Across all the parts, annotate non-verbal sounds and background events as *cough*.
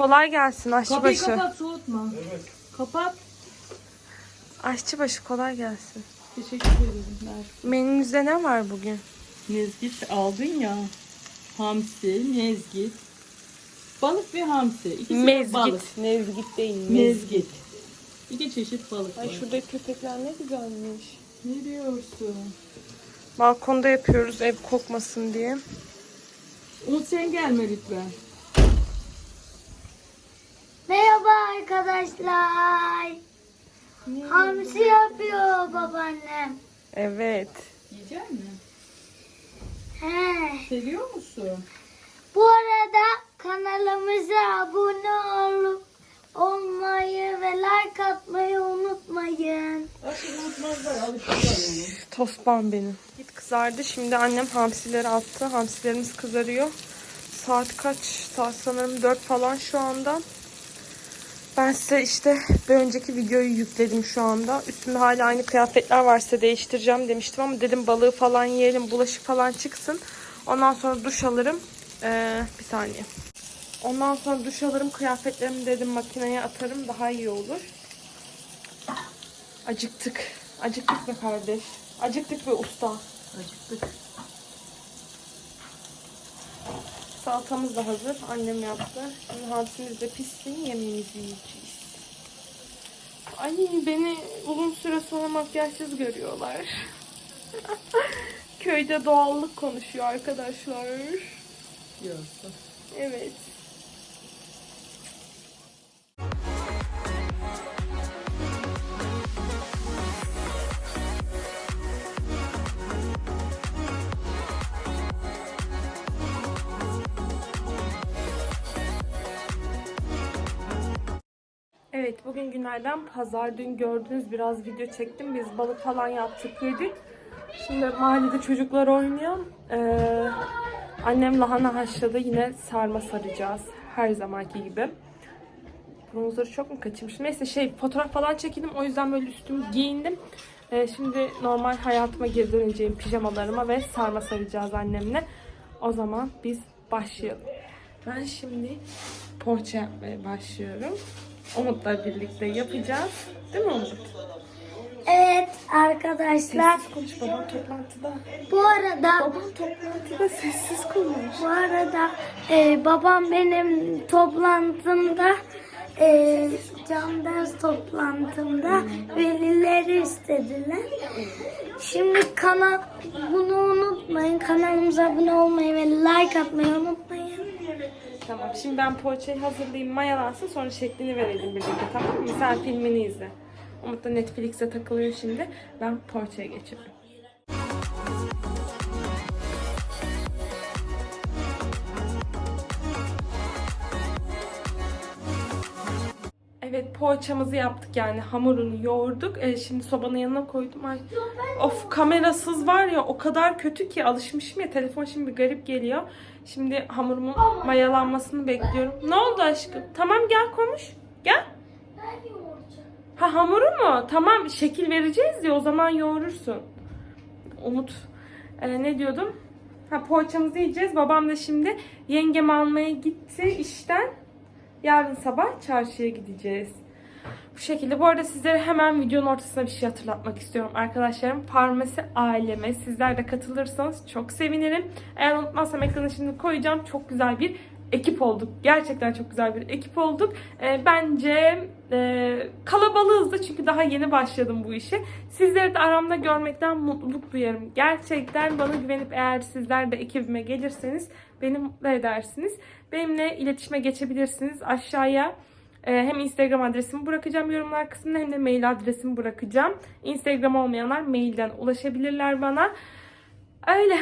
Kolay gelsin Kapıyı aşçıbaşı. kapat soğutma. Kapat. Aşçıbaşı kolay gelsin. Teşekkür ederim. Ver. Menünüzde ne var bugün? Mezgit aldın ya. Hamsi, mezgit. Balık ve hamsi. İkisi de balık. Mezgit. Mezgit değil. Mezgit. İki çeşit balık Ay var. şuradaki köpekler ne güzelmiş. Ne diyorsun? Balkonda yapıyoruz ev kokmasın diye. Umut sen gelme lütfen. Merhaba arkadaşlar. Hamsi yapıyor babaannem. Evet. Yiyecek misin? He. Seviyor musun? Bu arada kanalımıza abone olup olmayı ve like atmayı unutmayın. Aşkım unutmazlar. Alışırlar onu. Tosbağım benim. Git kızardı. Şimdi annem hamsileri attı. Hamsilerimiz kızarıyor. Saat kaç? Saat sanırım 4 falan şu anda. Ben size işte bir önceki videoyu yükledim şu anda. Üstümde hala aynı kıyafetler varsa değiştireceğim demiştim ama dedim balığı falan yiyelim, bulaşık falan çıksın. Ondan sonra duş alırım. Ee, bir saniye. Ondan sonra duş alırım. Kıyafetlerimi dedim makineye atarım. Daha iyi olur. Acıktık. Acıktık be kardeş. Acıktık be usta. Acıktık. Salatamız da hazır. Annem yaptı. Şimdi hamsimiz de pişsin. Yemeğimizi yiyeceğiz. Ay beni uzun süre sonra makyajsız görüyorlar. *laughs* Köyde doğallık konuşuyor arkadaşlar. Yiyorsun. Evet. Evet bugün günlerden pazar. Dün gördünüz biraz video çektim. Biz balık falan yaptık yedik. Şimdi mahallede çocuklar oynuyor. Ee, annem lahana haşladı. Yine sarma saracağız. Her zamanki gibi. Bronzları çok mu kaçırmışım? Neyse şey fotoğraf falan çekildim. O yüzden böyle üstümü giyindim. Ee, şimdi normal hayatıma geri döneceğim pijamalarıma ve sarma saracağız annemle. O zaman biz başlayalım. Ben şimdi poğaça yapmaya başlıyorum. Umut'la birlikte yapacağız. Değil mi Umut? Evet arkadaşlar. Sessiz konuş babam toplantıda. Bu arada Babam toplantıda sessiz konuş. bu arada e, babam benim toplantımda e, can ders toplantımda velileri istediler. Şimdi kanal bunu unutmayın. Kanalımıza abone olmayı ve like atmayı unutmayın. Tamam şimdi ben poğaçayı hazırlayayım mayalansın sonra şeklini verelim birlikte tamam mı? Sen filmini izle. Umut da Netflix'e takılıyor şimdi. Ben poğaçaya geçiyorum. Evet poğaçamızı yaptık yani hamurunu yoğurduk. Ee, şimdi sobanın yanına koydum. Ay, of kamerasız var ya o kadar kötü ki alışmışım ya telefon şimdi garip geliyor. Şimdi hamurumun mayalanmasını bekliyorum. Ne oldu aşkım? Tamam gel konuş. Gel. Ha hamuru mu? Tamam şekil vereceğiz ya o zaman yoğurursun. Umut e, ne diyordum? Ha poğaçamızı yiyeceğiz. Babam da şimdi yengem almaya gitti işten. Yarın sabah çarşıya gideceğiz. Bu şekilde. Bu arada sizlere hemen videonun ortasına bir şey hatırlatmak istiyorum. Arkadaşlarım Parmesi aileme sizler de katılırsanız çok sevinirim. Eğer unutmazsam ekranı şimdi koyacağım. Çok güzel bir ekip olduk. Gerçekten çok güzel bir ekip olduk. Ee, bence e, kalabalığız da çünkü daha yeni başladım bu işe. Sizleri de aramda görmekten mutluluk duyarım. Gerçekten bana güvenip eğer sizler de ekibime gelirseniz beni mutlu edersiniz. Benimle iletişime geçebilirsiniz. Aşağıya e, hem Instagram adresimi bırakacağım yorumlar kısmına hem de mail adresimi bırakacağım. Instagram olmayanlar mailden ulaşabilirler bana. Öyle.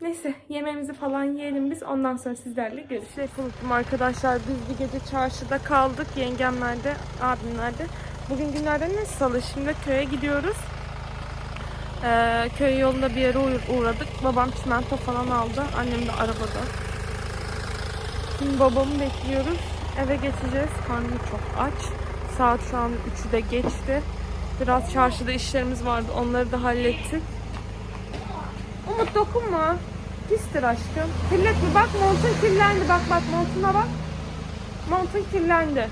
Neyse yemeğimizi falan yiyelim biz. Ondan sonra sizlerle görüşürüz. Unuttum arkadaşlar. Biz bir gece çarşıda kaldık. Yengemlerde, abimlerde. Bugün günlerden ne salı. Şimdi köye gidiyoruz. Ee, köy yolunda bir yere uğra- uğradık. Babam çimento falan aldı. Annem de arabada. Şimdi babamı bekliyoruz. Eve geçeceğiz. Karnım çok aç. Saat şu an 3'ü de geçti. Biraz çarşıda işlerimiz vardı. Onları da hallettik. Umut dokunma. Pistir aşkım. Kirletme bak montun kirlendi. Bak bak montuna bak. Montun kirlendi.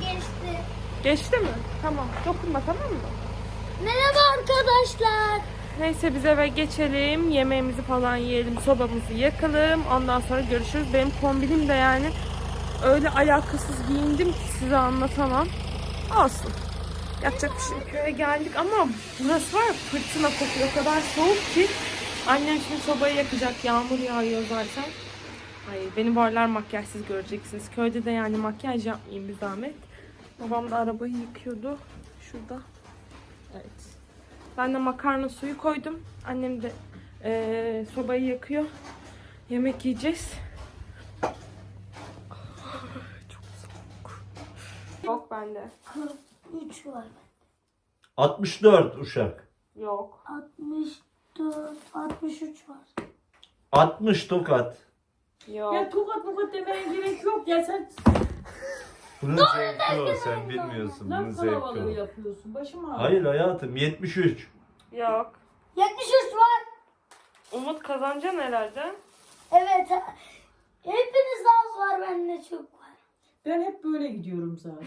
Geçti. Geçti mi? Tamam. Dokunma tamam mı? Merhaba arkadaşlar. Neyse biz eve geçelim. Yemeğimizi falan yiyelim. Sobamızı yakalım. Ondan sonra görüşürüz. Benim kombinim de yani öyle alakasız giyindim ki size anlatamam. Olsun. Yapacak bir şey. Köye geldik ama burası var fırtına kokuyor. O kadar soğuk ki. Annem şimdi sobayı yakacak. Yağmur yağıyor zaten. Ay beni bu aralar makyajsız göreceksiniz. Köyde de yani makyaj yapmayayım bir zahmet. Babam da arabayı yıkıyordu. Şurada. Evet. Ben de makarna suyu koydum. Annem de eee, sobayı yakıyor. Yemek yiyeceğiz. Çok soğuk. Yok bende. 43 var. 64 uşak. Yok. 64, 63 var. 60 tokat. Yok. Ya tokat tokat demeye gerek yok ya sen Bunun zevki o sen bilmiyorsun. Bunun laf zevki kalabalığı o. yapıyorsun. Başım ağrıyor. Hayır hayatım 73. Yok. 73 var. Umut kazanacaksın herhalde. Evet. ha- Hepiniz az var bende çok var. Ben hep böyle gidiyorum zaten. *laughs*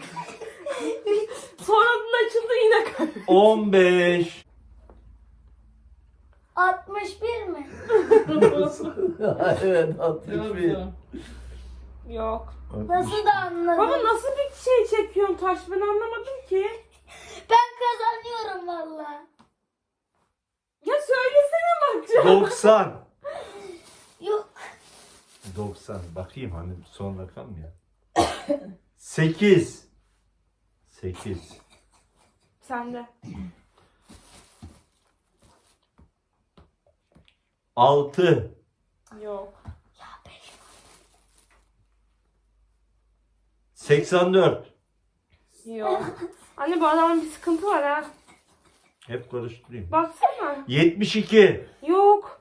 Sonradan açıldı yine kay- 15. 61 mi? *laughs* *laughs* evet 61. Yok. Nasıl da anladın? Baba nasıl bir şey çekiyorsun taş ben anlamadım ki. *laughs* Ben kazanıyorum valla. Ya söylesene bakacağım. *laughs* 90. Yok. 90. Bakayım hani son rakam ya. 8. 8. Sende. 6. Yok. 84. Yok. Anne bu adamın bir sıkıntı var ha. Hep karıştırayım. Baksana. 72. Yok.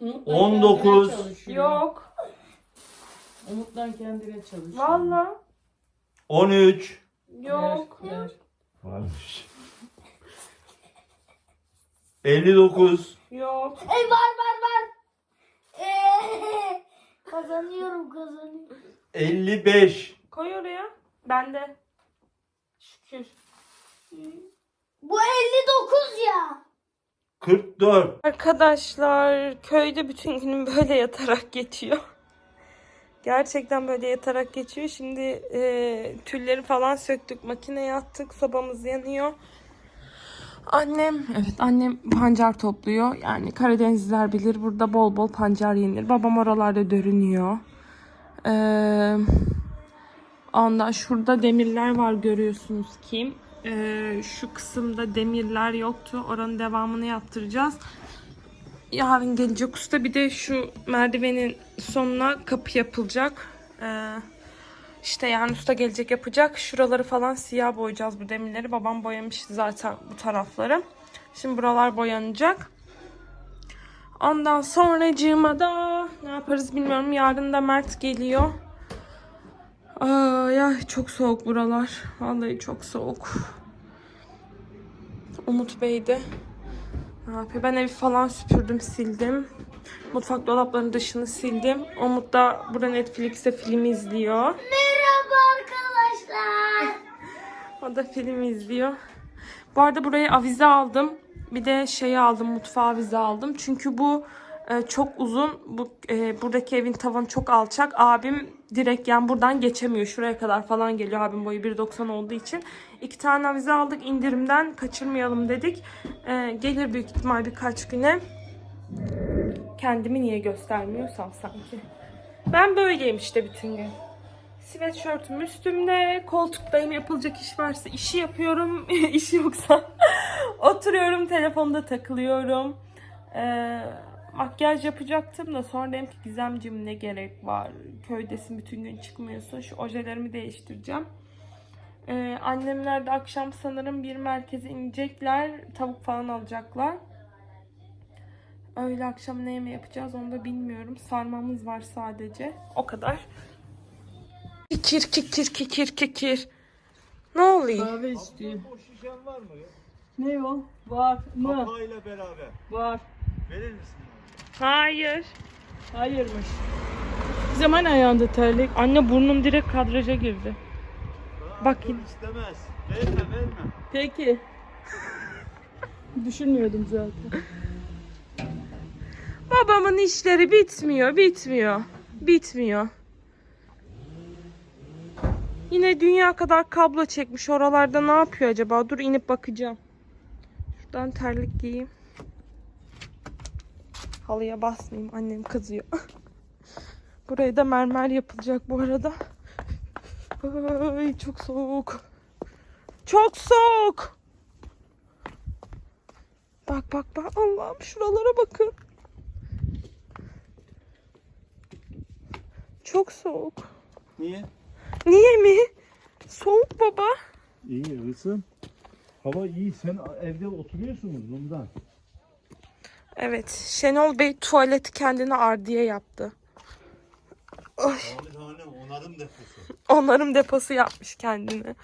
Umut'tan 19. kendine çalışıyor. Yok. Umut'tan kendine çalışıyor. Valla. 13. Yok. Ver, ver. Varmış. 59. Yok. Ey var var var. Kazanıyorum kazanıyorum. 55. Koy oraya. Bende. Şükür. Bu 59 ya. 44. Arkadaşlar köyde bütün günüm böyle yatarak geçiyor. Gerçekten böyle yatarak geçiyor. Şimdi e, tülleri falan söktük. Makineye attık. Sobamız yanıyor. Annem, evet annem pancar topluyor. Yani Karadenizliler bilir burada bol bol pancar yenir. Babam oralarda dörünüyor. Ee, ondan şurada demirler var görüyorsunuz ki. Ee, şu kısımda demirler yoktu. Oranın devamını yaptıracağız. Yarın gelecek usta bir de şu merdivenin sonuna kapı yapılacak. Ee, işte yani usta gelecek yapacak. Şuraları falan siyah boyayacağız bu demirleri. Babam boyamıştı zaten bu tarafları. Şimdi buralar boyanacak. Ondan sonracığıma da ne yaparız bilmiyorum. Yarın da Mert geliyor. Aa, ya çok soğuk buralar. Vallahi çok soğuk. Umut Bey de ne yapıyor? Ben evi falan süpürdüm, sildim. Mutfak dolaplarının dışını sildim. Umut da burada Netflix'te film izliyor. Merhaba arkadaşlar. *laughs* O da film izliyor. Bu arada buraya avize aldım. Bir de şey aldım, mutfağa avize aldım. Çünkü bu e, çok uzun. Bu e, buradaki evin tavanı çok alçak. Abim direkt yani buradan geçemiyor. Şuraya kadar falan geliyor. Abim boyu 1.90 olduğu için. İki tane avize aldık. indirimden kaçırmayalım dedik. E, gelir büyük ihtimal birkaç güne. Kendimi niye göstermiyorsam sanki. Ben böyleyim işte bütün gün. Sweatshirt'üm üstümde, koltuktayım yapılacak iş varsa işi yapıyorum, *laughs* işi yoksa *laughs* oturuyorum, telefonda takılıyorum. Ee, makyaj yapacaktım da sonra dedim ki Gizemciğim ne gerek var, köydesin bütün gün çıkmıyorsun, şu ojelerimi değiştireceğim. Ee, annemler de akşam sanırım bir merkeze inecekler, tavuk falan alacaklar. Öyle akşam ne yemeği yapacağız onu da bilmiyorum. Sarmamız var sadece. O kadar. Kikir kikir kikir kikir. Ne oluyor? Kahve istiyor. O şişen var mı? Ne o? Var mı? Kapağıyla beraber. Var. Verir misin? Hayır. Hayırmış. Bir zaman ayağında terlik. Anne burnum direkt kadraja girdi. Bak yine. İstemez. Verme verme. Peki. Düşünmüyordum zaten. Babamın işleri bitmiyor, bitmiyor. Bitmiyor. Yine dünya kadar kablo çekmiş. Oralarda ne yapıyor acaba? Dur inip bakacağım. Şuradan terlik giyeyim. Halıya basmayayım. Annem kızıyor. *laughs* Buraya da mermer yapılacak bu arada. Ay çok soğuk. Çok soğuk. Bak bak bak Allah'ım şuralara bakın. Çok soğuk. Niye? Niye mi? Soğuk baba. İyi ısın. Hava iyi. Sen evde oturuyorsunuz bundan. Evet, Şenol Bey tuvaleti kendine ardiye yaptı. Ay, onarım deposu. onarım deposu yapmış kendine.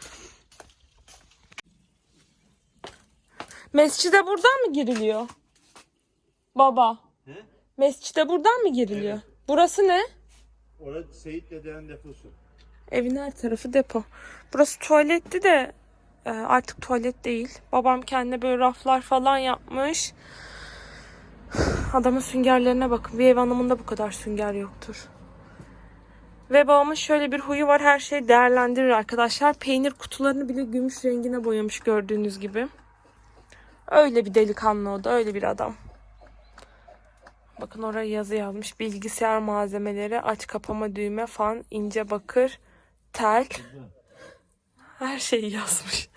Mescide buradan mı giriliyor? Baba. He? Mescide buradan mı giriliyor? Burası ne? Orası Seyit Dede'nin deposu. Evin her tarafı depo. Burası tuvaletti de e, artık tuvalet değil. Babam kendine böyle raflar falan yapmış. *sighs* Adamın süngerlerine bakın. Bir ev hanımında bu kadar sünger yoktur. Ve babamın şöyle bir huyu var. Her şeyi değerlendirir arkadaşlar. Peynir kutularını bile gümüş rengine boyamış gördüğünüz gibi. Öyle bir delikanlı o da. Öyle bir adam. Bakın oraya yazı yazmış. Bilgisayar malzemeleri, aç kapama düğme, fan, ince bakır, tel. Her şeyi yazmış.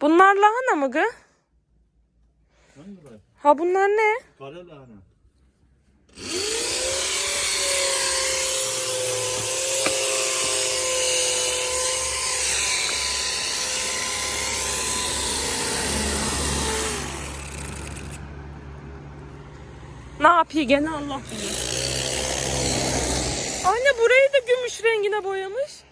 Bunlar lahana mı gı? Ha bunlar ne? Kara lahana. Yapıyor gene Allah bilir. Anne burayı da gümüş rengine boyamış.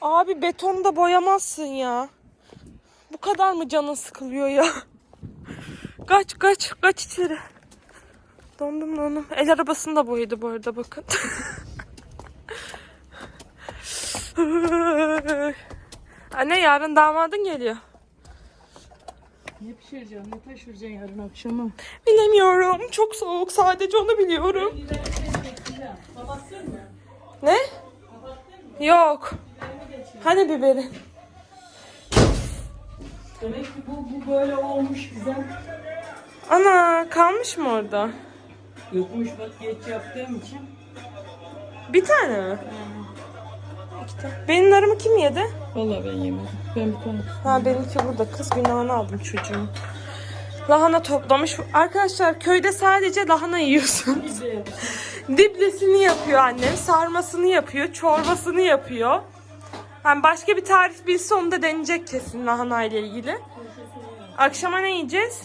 Abi betonu da boyamazsın ya. Bu kadar mı canın sıkılıyor ya? Kaç kaç kaç içeri. Dondum dondum. El arabasını da boyadı bu arada bakın. *laughs* Anne yarın damadın geliyor. Ne pişireceğim, ne taşıracaksın yarın akşama? Bilemiyorum. Çok soğuk. Sadece onu biliyorum. Kapattın mı? Ne? Yok. Hani biberi? Demek ki bu, bu böyle olmuş bize. Ana kalmış mı orada? Yokmuş bak geç yaptığım için. Bir tane mi? İki tane. Benim narımı kim yedi? Vallahi ben yemedim. Ben bir tane Ha benimki burada. Kız günahını aldım çocuğum. Lahana toplamış. Arkadaşlar köyde sadece lahana yiyorsun. bize yapsın. Diblesini yapıyor annem. Sarmasını yapıyor. Çorbasını yapıyor. Yani başka bir tarif bilse onu da deneyecek kesin lahana ile ilgili. Akşama ne yiyeceğiz?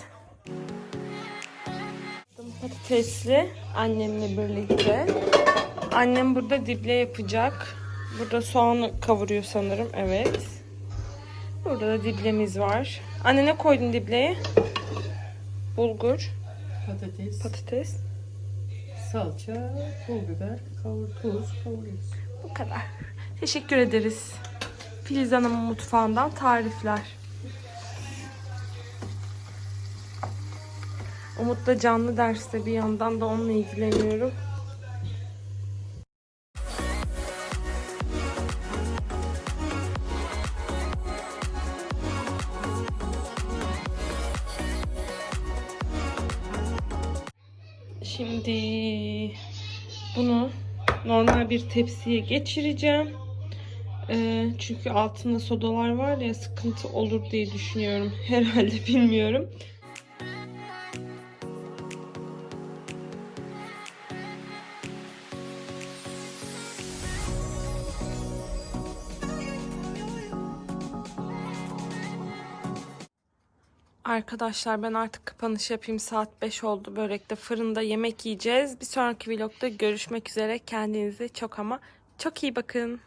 Patatesli annemle birlikte. Annem burada dible yapacak. Burada soğanı kavuruyor sanırım. Evet. Burada da diblemiz var. Anne ne koydun dibleye? Bulgur, Patates, patates. salça, pul biber, kavur, tuz kavuruyoruz. Bu kadar. Teşekkür ederiz. Filiz Hanım'ın mutfağından tarifler. Umut da canlı derste bir yandan da onunla ilgileniyorum. Bir tepsiye geçireceğim. Ee, çünkü altında sodalar var ya sıkıntı olur diye düşünüyorum. *laughs* Herhalde bilmiyorum. Arkadaşlar ben artık kapanış yapayım. Saat 5 oldu. Börekte fırında yemek yiyeceğiz. Bir sonraki vlogda görüşmek üzere. Kendinize çok ama çok iyi bakın.